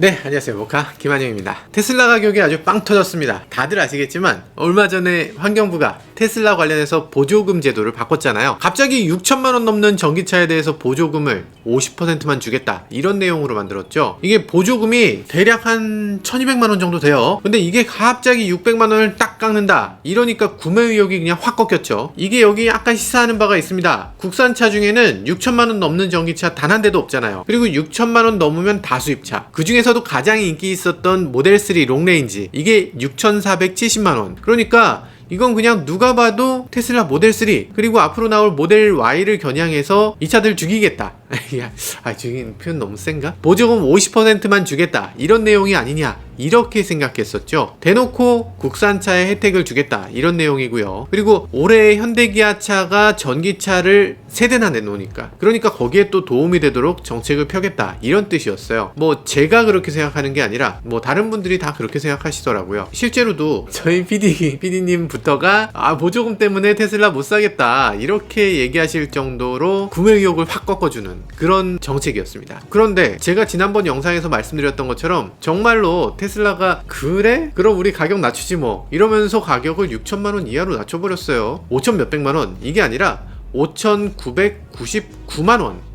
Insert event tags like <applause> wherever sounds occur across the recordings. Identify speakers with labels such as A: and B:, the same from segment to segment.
A: 네, 안녕하세요. 모카 김한영입니다. 테슬라 가격이 아주 빵 터졌습니다. 다들 아시겠지만 얼마 전에 환경부가 테슬라 관련해서 보조금 제도를 바꿨잖아요. 갑자기 6천만 원 넘는 전기차에 대해서 보조금을 50%만 주겠다. 이런 내용으로 만들었죠. 이게 보조금이 대략 한 1,200만 원 정도 돼요. 근데 이게 갑자기 600만 원을 딱 깎는다. 이러니까 구매 의욕이 그냥 확 꺾였죠. 이게 여기 약간 시사하는 바가 있습니다. 국산차 중에는 6천만 원 넘는 전기차 단 한 대도 없잖아요. 그리고 6천만 원 넘으면 다 수입차. 그 중에서 도 가장 인기 있었던 모델 3 롱레인지 이게 6,470만 원. 그러니까 이건 그냥 누가 봐도 테슬라 모델 3 그리고 앞으로 나올 모델 Y를 겨냥해서 이 차들 죽이겠다. <laughs> 야, 아, 죽이는 표현 너무 센가? 보조금 50%만 주겠다. 이런 내용이 아니냐. 이렇게 생각했었죠. 대놓고 국산차에 혜택을 주겠다. 이런 내용이고요. 그리고 올해 현대기아차가 전기차를 세대나 내놓으니까. 그러니까 거기에 또 도움이 되도록 정책을 펴겠다. 이런 뜻이었어요. 뭐 제가 그렇게 생각하는 게 아니라 뭐 다른 분들이 다 그렇게 생각하시더라고요. 실제로도 저희 PD, PD님부터가 아, 보조금 때문에 테슬라 못 사겠다. 이렇게 얘기하실 정도로 구매 의욕을 확 꺾어주는 그런 정책이었습니다. 그런데 제가 지난번 영상에서 말씀드렸던 것처럼 정말로 테슬라가 그래? 그럼 우리 가격 낮추지 뭐 이러면서 가격을 6천만 원 이하로 낮춰버렸어요. 5천 몇백만 원 이게 아니라 5,999만 원.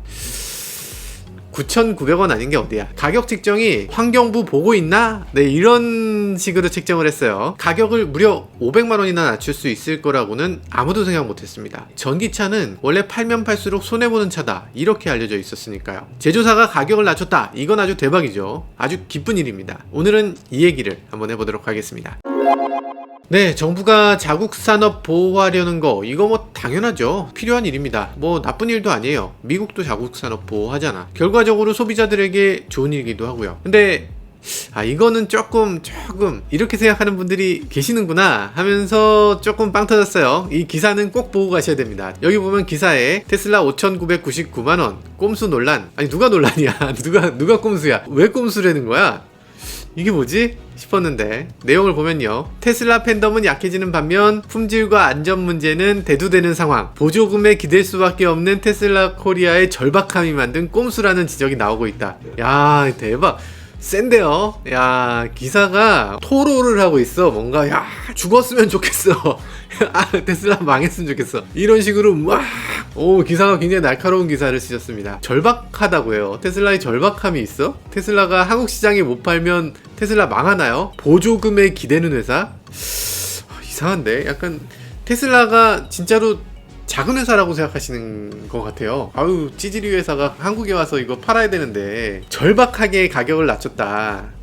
A: 9,900원 아닌 게 어디야? 가격 책정이 환경부 보고 있나? 네, 이런 식으로 책정을 했어요. 가격을 무려 500만 원이나 낮출 수 있을 거라고는 아무도 생각 못 했습니다. 전기차는 원래 팔면 팔수록 손해보는 차다. 이렇게 알려져 있었으니까요. 제조사가 가격을 낮췄다. 이건 아주 대박이죠. 아주 기쁜 일입니다. 오늘은 이 얘기를 한번 해보도록 하겠습니다. 네, 정부가 자국 산업 보호하려는 거 이거 뭐 당연하죠. 필요한 일입니다. 뭐 나쁜 일도 아니에요. 미국도 자국 산업 보호하잖아. 결과적으로 소비자들에게 좋은 일이기도 하고요. 근데 아 이거는 조금 조금 이렇게 생각하는 분들이 계시는구나 하면서 조금 빵 터졌어요. 이 기사는 꼭 보고 가셔야 됩니다. 여기 보면 기사에 테슬라 5,999만 원 꼼수 논란. 아니 누가 논란이야? <laughs> 누가 누가 꼼수야? 왜 꼼수라는 거야? 이게 뭐지? 싶었는데 내용을 보면요. 테슬라 팬덤은 약해지는 반면 품질과 안전 문제는 대두되는 상황. 보조금에 기댈 수밖에 없는 테슬라 코리아의 절박함이 만든 꼼수라는 지적이 나오고 있다. 야 대박. 센데요? 야 기사가 토로를 하고 있어. 뭔가 야 죽었으면 좋겠어. <laughs> 아 테슬라 망했으면 좋겠어. 이런 식으로 막 오 기사가 굉장히 날카로운 기사를 쓰셨습니다 절박하다고 해요 테슬라의 절박함이 있어? 테슬라가 한국 시장에 못 팔면 테슬라 망하나요? 보조금에 기대는 회사? 아, 이상한데 약간 테슬라가 진짜로 작은 회사라고 생각하시는 것 같아요. 아유, 찌질이 회사가 한국에 와서 이거 팔아야 되는데 절박하게 가격을 낮췄다.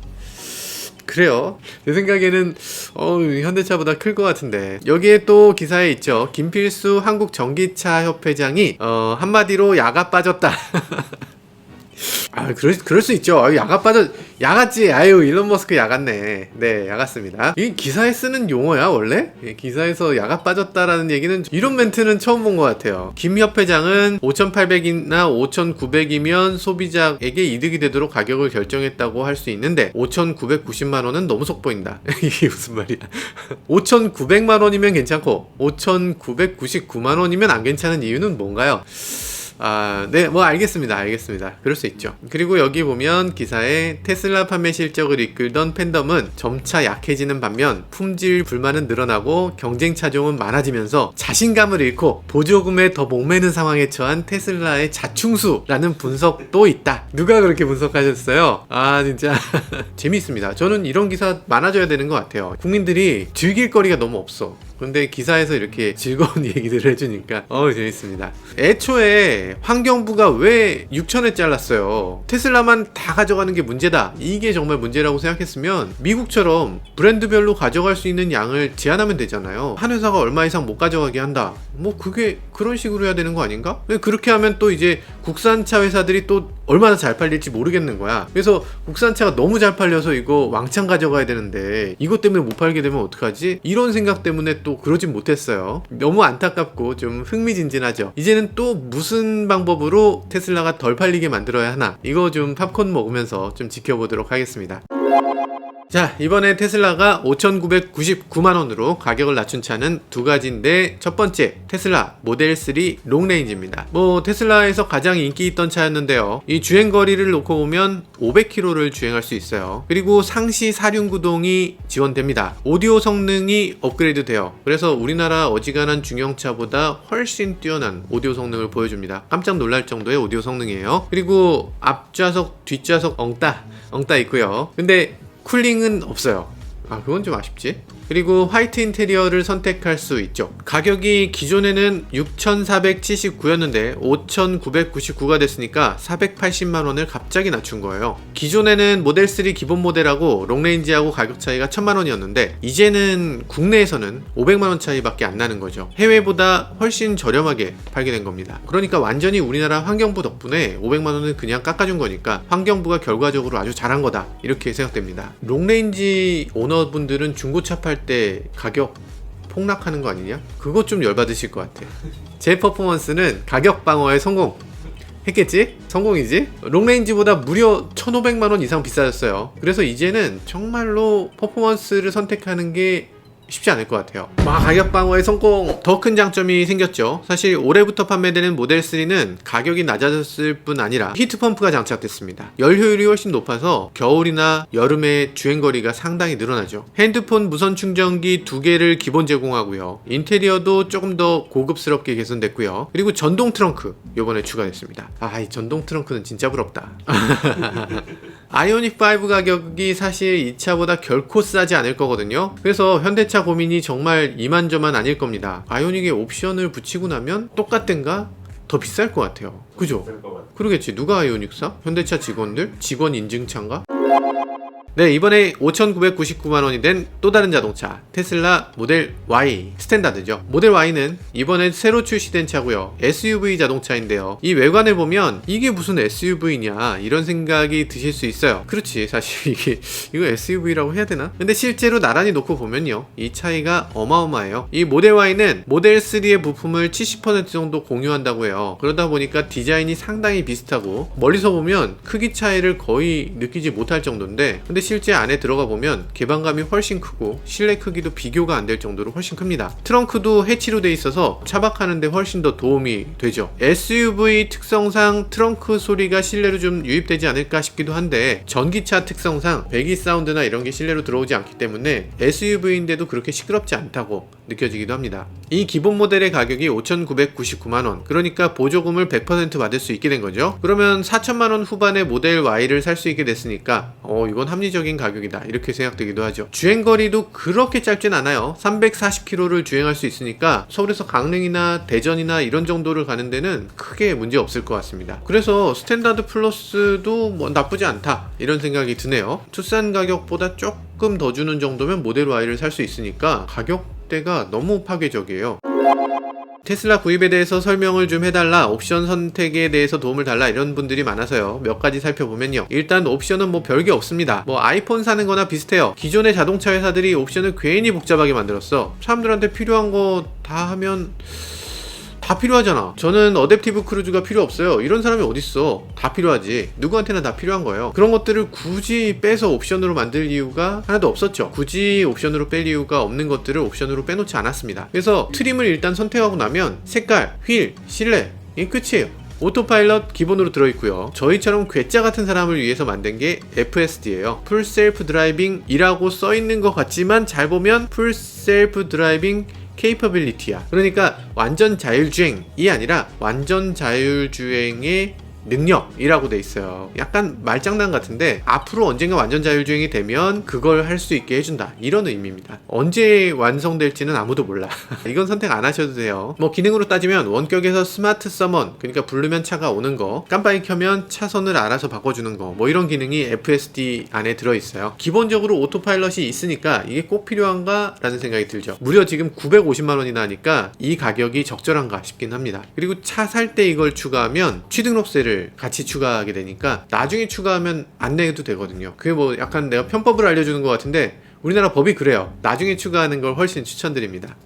A: 그래요. 내 생각에는 어, 현대차보다 클 것 같은데 여기에 또 기사에 있죠. 김필수 한국 전기차 협회장이 어, 한마디로 야가 빠졌다. <laughs> 아, 그럴, 그럴 수 있죠. 아, 야가 빠져, 야갔지. 아유, 일론 머스크 야갔네. 네, 야갔습니다. 이 기사에 쓰는 용어야, 원래? 예, 기사에서 야가 빠졌다라는 얘기는 이런 멘트는 처음 본 것 같아요. 김 협회장은 5,800이나 5,900이면 소비자에게 이득이 되도록 가격을 결정했다고 할 수 있는데 5,990만 원은 너무 속보인다. <laughs> 이게 무슨 말이야? <laughs> 5,900만 원이면 괜찮고 5,999만 원이면 안 괜찮은 이유는 뭔가요? 아, 네, 뭐 알겠습니다. 알겠습니다. 그럴 수 있죠. 그리고 여기 보면 기사에 테슬라 판매 실적을 이끌던 팬덤은 점차 약해지는 반면 품질 불만은 늘어나고 경쟁 차종은 많아지면서 자신감을 잃고 보조금에 더 목매는 상황에 처한 테슬라의 자충수라는 분석도 있다. 누가 그렇게 분석하셨어요? 아, 진짜 <laughs> 재미있습니다. 저는 이런 기사 많아져야 되는 것 같아요. 국민들이 즐길 거리가 너무 없어. 근데 기사에서 이렇게 <laughs> 즐거운 얘기들을 해주니까 어 재밌습니다. 애초에 환경부가 왜 6천에 잘랐어요? 테슬라만 다 가져가는 게 문제다. 이게 정말 문제라고 생각했으면 미국처럼 브랜드별로 가져갈 수 있는 양을 제한하면 되잖아요. 한 회사가 얼마 이상 못 가져가게 한다. 뭐 그게 그런 식으로 해야 되는 거 아닌가? 그렇게 하면 또 이제 국산차 회사들이 또 얼마나 잘 팔릴지 모르겠는 거야. 그래서 국산차가 너무 잘 팔려서 이거 왕창 가져가야 되는데 이것 때문에 못 팔게 되면 어떡하지? 이런 생각 때문에 또 그러진 못했어요. 너무 안타깝고 좀 흥미진진하죠. 이제는 또 무슨 방법으로 테슬라가 덜 팔리게 만들어야 하나? 이거 좀 팝콘 먹으면서 좀 지켜보도록 하겠습니다. 자, 이번에 테슬라가 5,999만원으로 가격을 낮춘 차는 두 가지인데, 첫 번째, 테슬라 모델 3 롱레인지입니다. 뭐, 테슬라에서 가장 인기 있던 차였는데요. 이 주행거리를 놓고 보면 500km를 주행할 수 있어요. 그리고 상시 사륜구동이 지원됩니다. 오디오 성능이 업그레이드 돼요. 그래서 우리나라 어지간한 중형차보다 훨씬 뛰어난 오디오 성능을 보여줍니다. 깜짝 놀랄 정도의 오디오 성능이에요. 그리고 앞좌석, 뒷좌석 엉따, 엉따 있고요. 근데 쿨링은 없어요. 아, 그건 좀 아쉽지. 그리고 화이트 인테리어를 선택할 수 있죠. 가격이 기존에는 6,479였는데 5,999가 됐으니까 480만 원을 갑자기 낮춘 거예요. 기존에는 모델 3 기본 모델하고 롱레인지하고 가격 차이가 1,000만 원이었는데 이제는 국내에서는 500만 원 차이밖에 안 나는 거죠. 해외보다 훨씬 저렴하게 팔게 된 겁니다. 그러니까 완전히 우리나라 환경부 덕분에 500만 원을 그냥 깎아준 거니까 환경부가 결과적으로 아주 잘한 거다 이렇게 생각됩니다. 롱레인지 오너분들은 중고차 팔때 가격 폭락하는 거 아니냐? 그것 좀 열받으실 것 같아. 제 퍼포먼스는 가격 방어에 성공. 했겠지? 성공이지? 롱레인지보다 무려 1,500만원 이상 비싸졌어요. 그래서 이제는 정말로 퍼포먼스를 선택하는 게 쉽지 않을 것 같아요. 와, 가격 방어에 성공! 더 큰 장점이 생겼죠. 사실 올해부터 판매되는 모델 3는 가격이 낮아졌을 뿐 아니라 히트펌프가 장착됐습니다. 열 효율이 훨씬 높아서 겨울이나 여름에 주행거리가 상당히 늘어나죠. 핸드폰 무선 충전기 두 개를 기본 제공하고요. 인테리어도 조금 더 고급스럽게 개선됐고요. 그리고 전동 트렁크 요번에 추가됐습니다. 아, 이 전동 트렁크는 진짜 부럽다. <laughs> 아이오닉 5 가격이 사실 이 차보다 결코 싸지 않을 거거든요. 그래서 현대차 고민이 정말 이만저만 아닐 겁니다. 아이오닉에 옵션을 붙이고 나면 똑같den가? 더 비쌀 것 같아요. 그죠? 그러겠지. 누가 아이오닉 사? 현대차 직원들? 직원 인증차인가? 네, 이번에 5,999만원이 된 또 다른 자동차, 테슬라 모델 Y 스탠다드죠. 모델 Y는 이번에 새로 출시된 차고요. SUV 자동차인데요. 이 외관을 보면 이게 무슨 SUV냐 이런 생각이 드실 수 있어요. 그렇지, 사실 <laughs> 이게 이거 SUV라고 해야 되나? 근데 실제로 나란히 놓고 보면요, 이 차이가 어마어마해요. 이 모델 Y는 모델 3의 부품을 70% 정도 공유한다고 해요. 그러다 보니까 디자인이 상당히 비슷하고 멀리서 보면 크기 차이를 거의 느끼지 못할 정도인데, 근데 실제 안에 들어가 보면 개방감이 훨씬 크고 실내 크기도 비교가 안 될 정도로 훨씬 큽니다. 트렁크도 해치로 돼 있어서 차박하는데 훨씬 더 도움이 되죠. SUV 특성상 트렁크 소리가 실내로 좀 유입되지 않을까 싶기도 한데 전기차 특성상 배기 사운드나 이런 게 실내로 들어오지 않기 때문에 SUV인데도 그렇게 시끄럽지 않다고 느껴지기도 합니다. 이 기본 모델의 가격이 5,999만원. 그러니까 보조금을 100% 받을 수 있게 된 거죠. 그러면 4천만원 후반의 모델 Y를 살 수 있게 됐으니까, 어, 이건 합리적인 가격이다. 이렇게 생각되기도 하죠. 주행거리도 그렇게 짧진 않아요. 340km를 주행할 수 있으니까 서울에서 강릉이나 대전이나 이런 정도를 가는 데는 크게 문제 없을 것 같습니다. 그래서 스탠다드 플러스도 뭐 나쁘지 않다. 이런 생각이 드네요. 투싼 가격보다 조금 더 주는 정도면 모델 Y를 살 수 있으니까 가격 대가 너무 파괴적이에요. 테슬라 구입에 대해서 설명을 좀 해달라 옵션 선택에 대해서 도움을 달라 이런 분들이 많아서요. 몇 가지 살펴보면요. 일단 옵션은 뭐 별게 없습니다. 뭐 아이폰 사는 거나 비슷해요. 기존의 자동차 회사들이 옵션을 괜히 복잡하게 만들었어. 사람들한테 필요한 거 다 하면 다 필요하잖아. 저는 어댑티브 크루즈가 필요 없어요. 이런 사람이 어딨어. 다 필요하지. 누구한테나 다 필요한 거예요. 그런 것들을 굳이 빼서 옵션으로 만들 이유가 하나도 없었죠. 굳이 옵션으로 뺄 이유가 없는 것들을 옵션으로 빼놓지 않았습니다. 그래서 트림을 일단 선택하고 나면 색깔, 휠, 실내, 이 끝이에요. 오토파일럿 기본으로 들어있고요. 저희처럼 괴짜 같은 사람을 위해서 만든 게 FSD예요. 풀 셀프 드라이빙이라고 써있는 것 같지만 잘 보면 풀 셀프 드라이빙 케이퍼빌리티야. 그러니까 완전 자율주행이 아니라 완전 자율주행의 능력이라고 돼 있어요. 약간 말장난 같은데 앞으로 언젠가 완전 자율주행이 되면 그걸 할 수 있게 해준다 이런 의미입니다. 언제 완성될지는 아무도 몰라. <laughs> 이건 선택 안 하셔도 돼요. 뭐 기능으로 따지면 원격에서 스마트 서먼 그러니까 부르면 차가 오는 거, 깜빡이 켜면 차선을 알아서 바꿔주는 거, 뭐 이런 기능이 FSD 안에 들어 있어요. 기본적으로 오토파일럿이 있으니까 이게 꼭 필요한가라는 생각이 들죠. 무려 지금 950만 원이나 하니까 이 가격이 적절한가 싶긴 합니다. 그리고 차 살 때 이걸 추가하면 취등록세를 같이 추가하게 되니까 나중에 추가하면 안 내도 되거든요. 그게 뭐 약간 내가 편법을 알려주는 것 같은데 우리나라 법이 그래요. 나중에 추가하는 걸 훨씬 추천드립니다.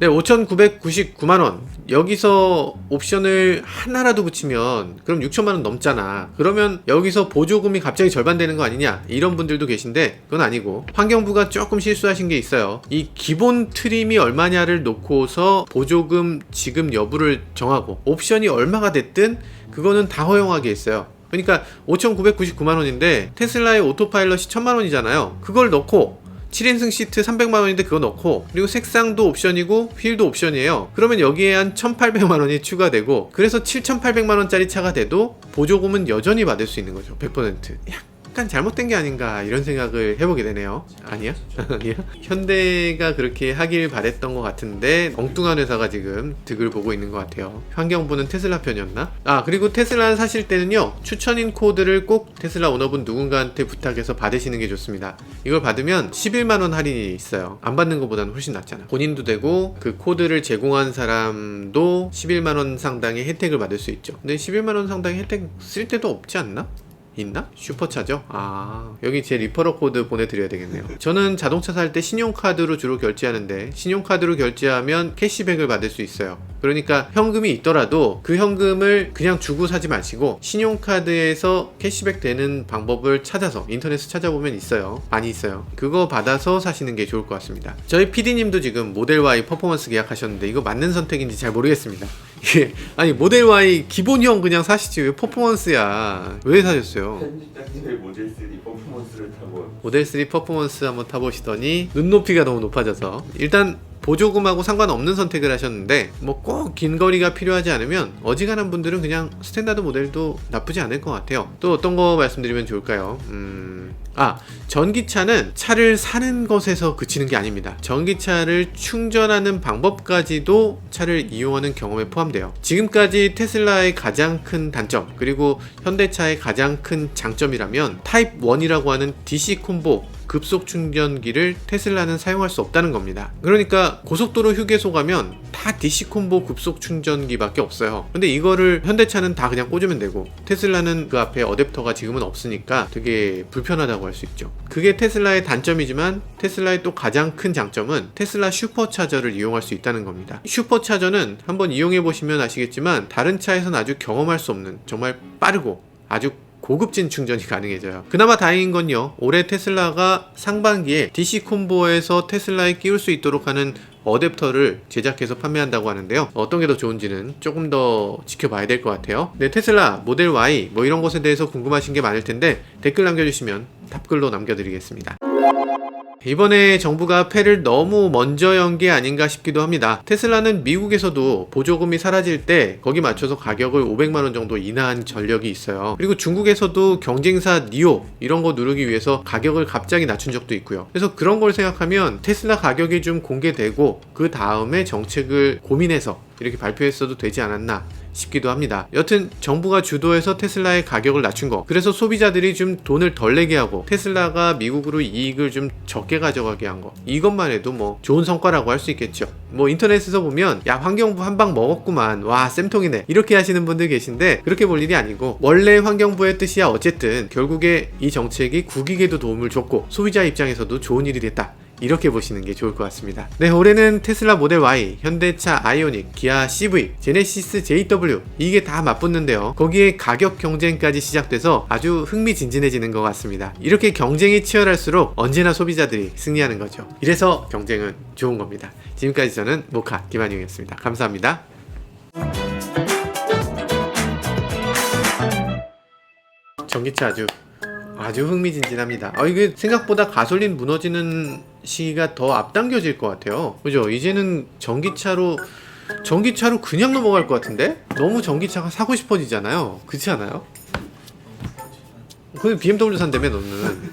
A: 네, 5,999만 원. 여기서 옵션을 하나라도 붙이면 그럼 6천만 원 넘잖아. 그러면 여기서 보조금이 갑자기 절반 되는 거 아니냐? 이런 분들도 계신데 그건 아니고 환경부가 조금 실수하신 게 있어요. 이 기본 트림이 얼마냐를 놓고서 보조금 지급 여부를 정하고 옵션이 얼마가 됐든 그거는 다 허용하게 했어요. 그러니까 5,999만 원인데 테슬라의 오토파일럿이 1,000만 원이잖아요. 그걸 넣고 7인승 시트 300만 원인데 그거 넣고 그리고 색상도 옵션이고 휠도 옵션이에요. 그러면 여기에 한 1,800만 원이 추가되고 그래서 7,800만 원짜리 차가 돼도 보조금은 여전히 받을 수 있는 거죠. 100%. 약간 잘못된 게 아닌가 이런 생각을 해보게 되네요. 아니야? <laughs> 아니야? 현대가 그렇게 하길 바랬던 것 같은데 엉뚱한 회사가 지금 득을 보고 있는 것 같아요. 환경부는 테슬라 편이었나? 아 그리고 테슬라 사실 때는요 추천인 코드를 꼭 테슬라 오너분 누군가한테 부탁해서 받으시는 게 좋습니다. 이걸 받으면 11만 원 할인이 있어요. 안 받는 것보다는 훨씬 낫잖아. 본인도 되고 그 코드를 제공한 사람도 11만 원 상당의 혜택을 받을 수 있죠. 근데 11만 원 상당의 혜택 쓸 때도 없지 않나? 있나? 슈퍼차죠? 아, 여기 제 리퍼럴 코드 보내드려야 되겠네요. 저는 자동차 살 때 신용카드로 주로 결제하는데, 신용카드로 결제하면 캐시백을 받을 수 있어요. 그러니까 현금이 있더라도 그 현금을 그냥 주고 사지 마시고, 신용카드에서 캐시백 되는 방법을 찾아서, 인터넷에 찾아보면 있어요. 많이 있어요. 그거 받아서 사시는 게 좋을 것 같습니다. 저희 PD님도 지금 모델 Y 퍼포먼스 계약하셨는데, 이거 맞는 선택인지 잘 모르겠습니다. 이게, 아니, 모델 Y 기본형 그냥 사시지, 왜 퍼포먼스야? 왜 사셨어요?
B: 편집장님의 모델 3 퍼포먼스를 타고
A: 모델 3 퍼포먼스 한번 타보시더니 눈높이가 너무 높아져서 일단 보조금하고 상관없는 선택을 하셨는데 뭐 꼭 긴 거리가 필요하지 않으면 어지간한 분들은 그냥 스탠다드 모델도 나쁘지 않을 것 같아요. 또 어떤 거 말씀드리면 좋을까요? 음... 아, 전기차는 차를 사는 것에서 그치는 게 아닙니다. 전기차를 충전하는 방법까지도 차를 이용하는 경험에 포함돼요. 지금까지 테슬라의 가장 큰 단점, 그리고 현대차의 가장 큰 장점이라면 타입 1이라고 하는 DC 콤보 급속 충전기를 테슬라는 사용할 수 없다는 겁니다. 그러니까 고속도로 휴게소 가면 다 DC 콤보 급속 충전기밖에 없어요. 근데 이거를 현대차는 다 그냥 꽂으면 되고 테슬라는 그 앞에 어댑터가 지금은 없으니까 되게 불편하다고 할 수 있죠. 그게 테슬라의 단점이지만 테슬라의 또 가장 큰 장점은 테슬라 슈퍼차저를 이용할 수 있다는 겁니다. 슈퍼차저는 한번 이용해 보시면 아시겠지만 다른 차에서는 아주 경험할 수 없는 정말 빠르고 아주 고급진 충전이 가능해져요. 그나마 다행인 건요. 올해 테슬라가 상반기에 DC 콤보에서 테슬라에 끼울 수 있도록 하는 어댑터를 제작해서 판매한다고 하는데요. 어떤 게 더 좋은지는 조금 더 지켜봐야 될 것 같아요. 네, 테슬라 모델 Y 뭐 이런 것에 대해서 궁금하신 게 많을 텐데 댓글 남겨주시면 답글로 남겨드리겠습니다. 이번에 정부가 패를 너무 먼저 연 게 아닌가 싶기도 합니다. 테슬라는 미국에서도 보조금이 사라질 때 거기 맞춰서 가격을 500만 원 정도 인하한 전력이 있어요. 그리고 중국에서도 경쟁사 니오 이런 거 누르기 위해서 가격을 갑자기 낮춘 적도 있고요. 그래서 그런 걸 생각하면 테슬라 가격이 좀 공개되고 그 다음에 정책을 고민해서 이렇게 발표했어도 되지 않았나 싶기도 합니다. 여튼 정부가 주도해서 테슬라의 가격을 낮춘 거. 그래서 소비자들이 좀 돈을 덜 내게 하고 테슬라가 미국으로 이익을 좀 적게 가져가게 한 거. 이것만 해도 뭐 좋은 성과라고 할 수 있겠죠. 뭐 인터넷에서 보면 야 환경부 한 방 먹었구만. 와 쌤통이네. 이렇게 하시는 분들 계신데 그렇게 볼 일이 아니고 원래 환경부의 뜻이야 어쨌든 결국에 이 정책이 국익에도 도움을 줬고 소비자 입장에서도 좋은 일이 됐다. 이렇게 보시는 게 좋을 것 같습니다. 네, 올해는 테슬라 모델 Y, 현대차 아이오닉, 기아 CV, 제네시스 JW 이게 다 맞붙는데요. 거기에 가격 경쟁까지 시작돼서 아주 흥미진진해지는 것 같습니다. 이렇게 경쟁이 치열할수록 언제나 소비자들이 승리하는 거죠. 이래서 경쟁은 좋은 겁니다. 지금까지 저는 모카 김한용이었습니다. 감사합니다. 전기차 아주 아주 흥미진진합니다. 아, 이게 생각보다 가솔린 무너지는 시기가 더 앞당겨질 것 같아요. 그죠? 이제는 전기차로 전기차로 그냥 넘어갈 것 같은데? 너무 전기차가 사고 싶어지잖아요. 그렇지 않아요? 근데 BMW 산다며 너는?